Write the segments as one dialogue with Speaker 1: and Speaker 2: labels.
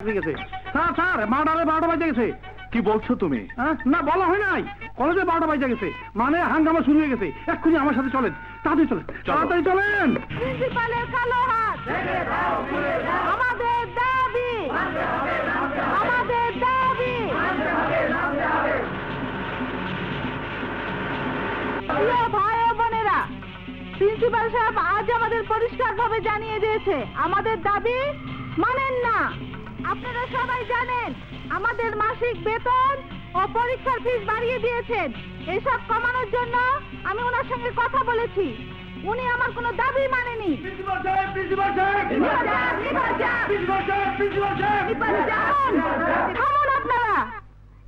Speaker 1: গেছে। Sir sir বারোটা বারোটা বাজে গেছে।
Speaker 2: কি বলছো তুমি?
Speaker 1: হ্যাঁ? না বলা হয় নাই। কলেজে বারোটা বাজে গেছে। মানে হাঙ্গামা শুরু হয়ে গেছে। এক্ষুনি আমার সাথে চলেন। তাড়াতাড়ি চলেন। তাড়াতাড়ি চলেন।
Speaker 3: প্রিন্সিপালের কালো হাত। আমাদের দাবি। আমাদের দাবি। ভাই বোনেরা প্রিন্সিপাল সাহেব আজ আমাদের পরিষ্কারভাবে জানিয়ে দিয়েছে আমাদের দাবি মানেন না। আপনারা সবাই জানেন, আমাদের মাসিক বেতন ও পরীক্ষার ফিস বাড়িয়ে দিয়েছেন। এসব কমানোর জন্য আমি ওনার সঙ্গে কথা বলেছি। উনি আমার কোনো দাবি মানেনি। আপনারা।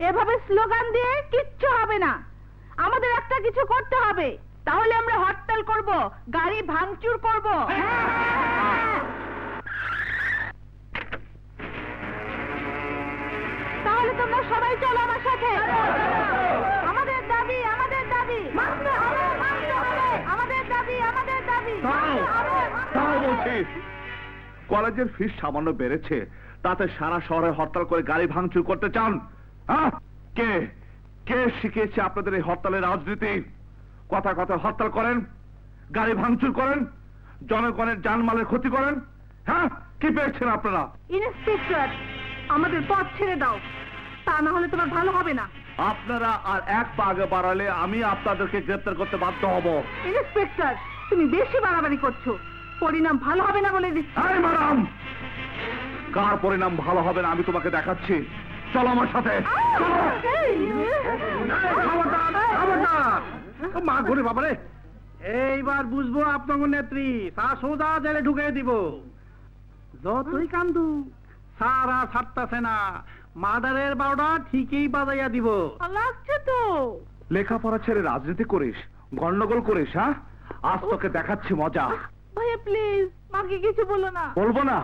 Speaker 3: এভাবে স্লোগান দিয়ে কিচ্ছু হবে না। আমাদের একটা কিছু করতে হবে। তাহলে আমরা হরতাল করব, গাড়ি ভাঙচুর করব। তাহলে তোমরা সবাই চলো আমার সাথে। আমাদের দাবি আমাদের দাবি। মানতে হবে মানতে হবে। আমাদের দাবি আমাদের দাবি।
Speaker 2: বলছি। কলেজের ফিস সামান্য বেড়েছে তাতে সারা শহরে হরতাল করে গাড়ি ভাঙচুর করতে চান? কে? কে শিখিয়েছে আপনাদের এই হরতালের রাজনীতি? কথা কথা হরতাল করেন গাড়ি ভাঙচুর করেন জনগণের জানমালের ক্ষতি করেন। হ্যাঁ? কি পেয়েছেন আপনারা?
Speaker 3: ইন্সপেক্টর আমাদের পথ ছেড়ে দাও। তা না হলে তোমার ভালো হবে না।
Speaker 2: আপনারা আর এক পা আগে বাড়ালে আমি আপনাদেরকে গ্রেপ্তার করতে বাধ্য হব।
Speaker 3: ইন্সপেক্টর তুমি বেশি বাড়াবাড়ি করছ। পরিণাম ভালো হবে না বলে দিচ্ছি।
Speaker 2: ম্যাডাম! কার পরিণাম ভালো হবে না আমি তোমাকে দেখাচ্ছি। চলো আমার সাথে।
Speaker 1: মা ঘুরে বাবারে এইবার বুঝব আপনার নেত্রী। তা সোজা জেলে ঢুকে দিব। যতই কান্দু সারা ছাড়তাছে না মাদারের বারোটা ঠিকই বাজাইয়া দিব।
Speaker 3: লাগছে তো।
Speaker 2: লেখাপড়া ছেড়ে রাজনীতি করিস গন্ডগোল করিস হ্যাঁ? আজ তোকে দেখাচ্ছি মজা।
Speaker 3: ভাইয়া প্লিজ মাকে কিছু বলো না।
Speaker 2: বলব না?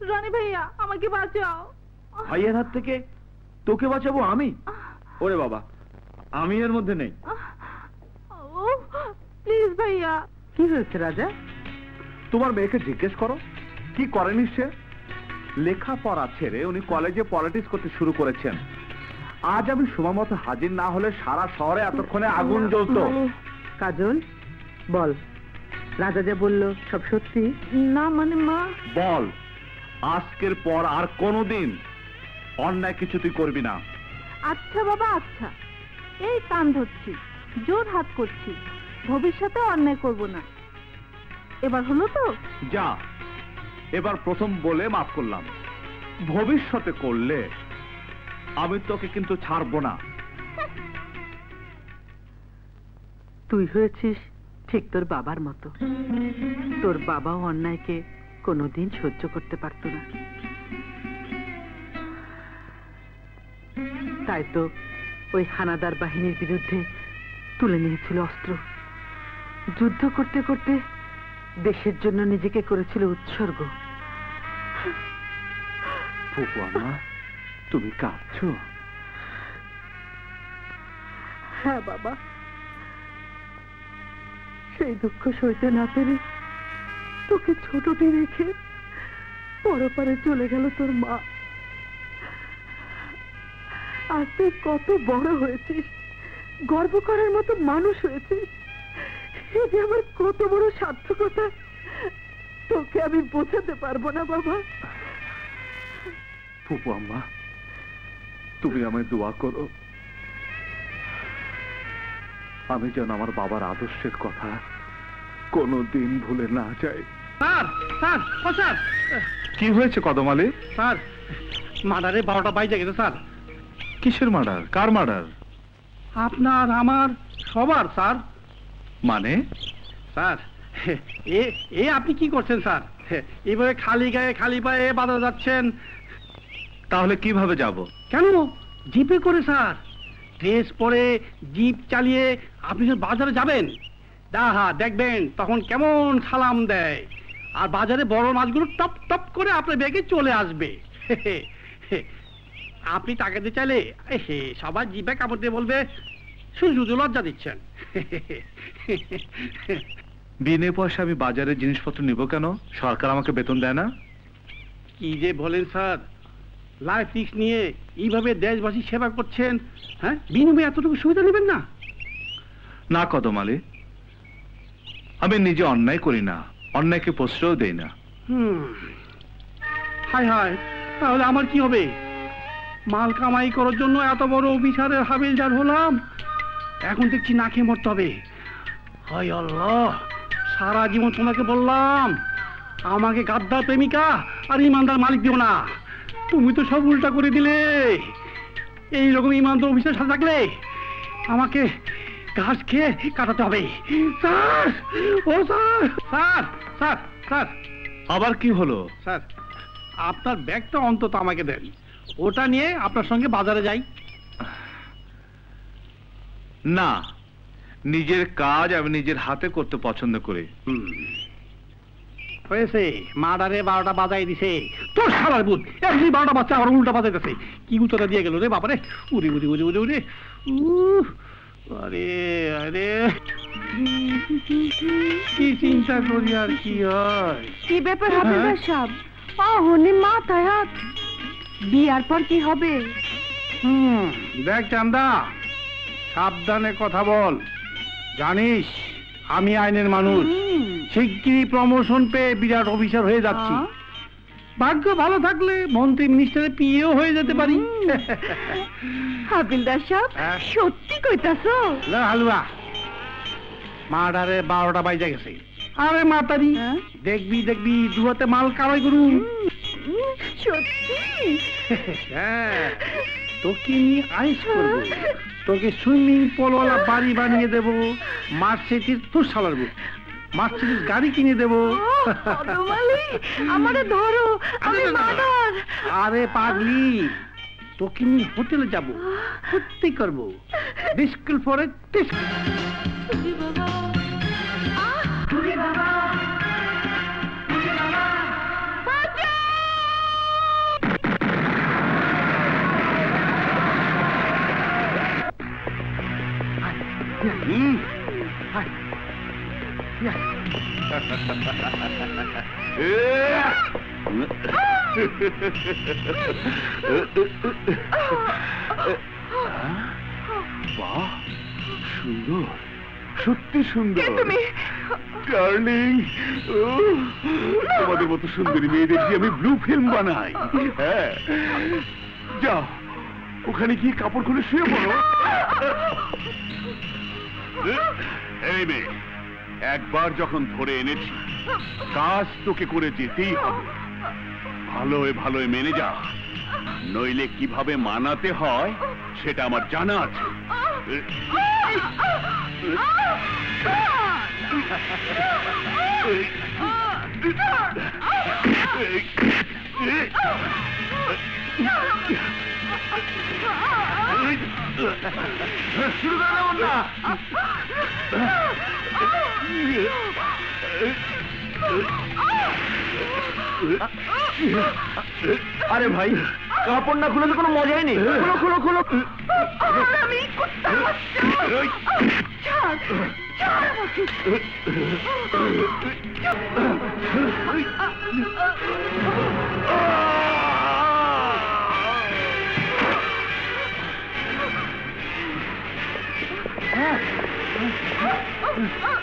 Speaker 3: রনি ভাইয়া আমাকে বাঁচাও।
Speaker 2: ভাইয়ের হাত থেকে তোকে বাঁচাবো আমি? ওরে বাবা আমি এর মধ্যে নেই।
Speaker 3: প্লিজ ভাইয়া।
Speaker 1: কি হয়েছে রাজা?
Speaker 2: তোমার মেয়েকে জিজ্ঞেস করো কি করেনি সে? লেখাপড়া ছেড়ে উনি কলেজে পলিটিক্স করতে শুরু করেছেন। আজ আমি সময় মতো হাজির না হলে সারা শহরে এতক্ষণে আগুন জ্বলতো।
Speaker 4: কাজল বল। রাজা যা বলল সব সত্যি?
Speaker 3: না মানে মা।
Speaker 2: বল আজকের পর আর কোনোদিন অন্যায় কিছু তুই করবি না।
Speaker 3: আচ্ছা বাবা আচ্ছা। এই কান ধরছি জোর হাত করছি। ভবিষ্যতে অন্যায় করব না। এবার হলো তো?
Speaker 2: যা। এবার প্রথম বলে মাফ করলাম। ভবিষ্যতে করলে আমি তোকে কিন্তু ছাড়বো না।
Speaker 4: তুই হয়েছিস ঠিক তোর বাবার মতো। তোর বাবাও অন্যায়কে কোনোদিন সহ্য করতে পারত না। তাই তো ওই হানাদার বাহিনীর বিরুদ্ধে তুলে নিয়েছিল অস্ত্র। যুদ্ধ করতে করতে দেশের জন্য নিজেকে করেছিল উৎসর্গ।
Speaker 2: তুমি কাঁদছো?
Speaker 4: হ্যাঁ বাবা। সেই দুঃখ সইতে না পেরে তোকে ছোটটি রেখে পরপারে চলে গেল তোর মা। আর তুই কত বড় হয়েছিস গর্ব করার মতো মানুষ হয়েছিস এই যে আমার কত বড় সার্থকতা। বোঝাতে পারব না বাবা।
Speaker 2: ফুপু আম্মা তুমি আমায় দোয়া করো। আমি যেন আমার বাবার আদর্শের কথা কোনো দিন ভুলে না যাই।
Speaker 1: স্যার স্যার ও স্যার।
Speaker 2: কি হয়েছে কদম আলী
Speaker 1: স্যার মাদারে বারোটা বাইজে গেছে স্যার।
Speaker 2: কিসের মার্ডার? কার মার্ডার?
Speaker 1: আপনার আমার সবার স্যার।
Speaker 2: মানে?
Speaker 1: স্যার এ এ আপনি কি করছেন স্যার? এইভাবে খালি গায়ে খালি পায়ে বাজার যাচ্ছেন।
Speaker 2: তাহলে কীভাবে যাব?
Speaker 1: কেন? জিপে করে, স্যার। ড্রেস পরে জিপ চালিয়ে আপনি বাজারে যাবেন হা দেখবেন তখন কেমন সালাম দেয়। আর বাজারে বড় মাছগুলো টপ টপ করে আপনার ব্যাগে চলে আসবে। আপনি টাকা দিয়ে চাইলে হে সবার জিপে কাপড় দিয়ে বলবে শুধু লজ্জা দিচ্ছেন।
Speaker 2: বিনে পয়সা আমি বাজারে জিনিসপত্র নিব কেন? সরকার আমাকে বেতন দেয় না?
Speaker 1: কি যে বলেন স্যার লাইফ রিস্ক নিয়ে এইভাবে দেশবাসী সেবা করছেন হ্যাঁ? বিনিময়ে এতটুকু সুবিধা নেবেন না?
Speaker 5: না কদম আলী আমি নিজে অন্যায় করি না অন্যায়কে প্রশ্রয় দেই না।
Speaker 1: হুম। হায় হায় তাহলে আমার কি হবে? মাল কামাই করার জন্য এত বড় অফিসারের হাবিলদার হলাম। এখন দেখছি না খেয়ে মরতে হবে। হায় আল্লাহ! সারা জীবন তোমাকে বললাম আমাকে গাদ্দার প্রেমিকা আর ইমানদার মালিক দিও না। তুমি তো সব উল্টা করে দিলে। এই রকম ইমানদার অফিসার সাথে থাকলে আমাকে ঘাস খেয়ে কাটাতে হবে। স্যার! ও স্যার! স্যার! স্যার! স্যার!
Speaker 5: আবার কি হলো?
Speaker 1: স্যার আপনার ব্যাগটা অন্তত আমাকে দেন। ওটা নিয়ে আপনার সঙ্গে বাজারে যাই।
Speaker 5: না নিজের কাজ আমি নিজের হাতে করতে পছন্দ করি।
Speaker 1: হয়েছে মার্ডারে বারোটা বাজাই দিছে। তোর সালার বুধ একদিন বারোটা বাচ্চা আবার উল্টা বাজাইতেছে। কি উত্তরটা দিয়ে গেল রে বাবারে? উড়ি উড়ি উড়ি উড়ি উড়ি। আরে আরে। কি চিন্তা করি আর কি হয়?
Speaker 6: কি ব্যাপার
Speaker 1: হ্যাঁ?
Speaker 6: অহনি মাথায় হাত। বিয়ার পর কি হবে?
Speaker 1: হুম দেখ চান্দা সাবধানে কথা বল। জানিস আমি আইনের মানুষ। শিগগিরই প্রমোশন পেয়ে বিরাট অফিসার হয়ে যাচ্ছি? ভাগ্য ভালো থাকলে মন্ত্রী মিনিস্টারের পিএও হয়ে যেতে পারি
Speaker 6: হাবিলদার সাহেব
Speaker 1: হ্যাঁ?
Speaker 6: সত্যি কইতাছো
Speaker 1: লে হালুয়া মার্ডারে বারোটা বাইজে গেছে আরে মাতারি
Speaker 6: হ্যাঁ?
Speaker 1: দেখবি দেখবি দুহাতে মাল কামাই করুন
Speaker 6: সত্যি?
Speaker 1: হ্যাঁ তোকে নিয়ে আইস করব। তোকে সুইমিং পুলওয়ালা বাড়ি বানিয়ে দেবো মার্সিডিজ তোর সালারবো মার্সিডিজ গাড়ি কিনে দেবো।
Speaker 6: আমারে ধরো আমি
Speaker 1: আরে পাগলি তোকে নিয়ে হোটেলে যাব সত্যি করব। বিস্কুল ফরে
Speaker 5: বাহ সুন্দর। সত্যি সুন্দর
Speaker 6: তুমি
Speaker 5: ডার্লিং তোমাদের মতো সুন্দরী মেয়েদের দিয়ে আমি ব্লু ফিল্ম বানাই? হ্যাঁ। যাও ওখানে গিয়ে কাপড় খুলে শুয়ে পড়ো। এই মেয়ে, একবার যখন ধরে এনেছি, কাজ তোকে করে যেতেই হবে। ভালোয় ভালোয় মেনে যা। নইলে কীভাবে মানাতে হয়, সেটা আমার জানা আছে। শুরু করে না
Speaker 1: আরে ভাই কাপড় না খুলে তো কোনো মজাই নেই। খুলো খুলো খুলো।
Speaker 6: আমি ছাড়। Oh!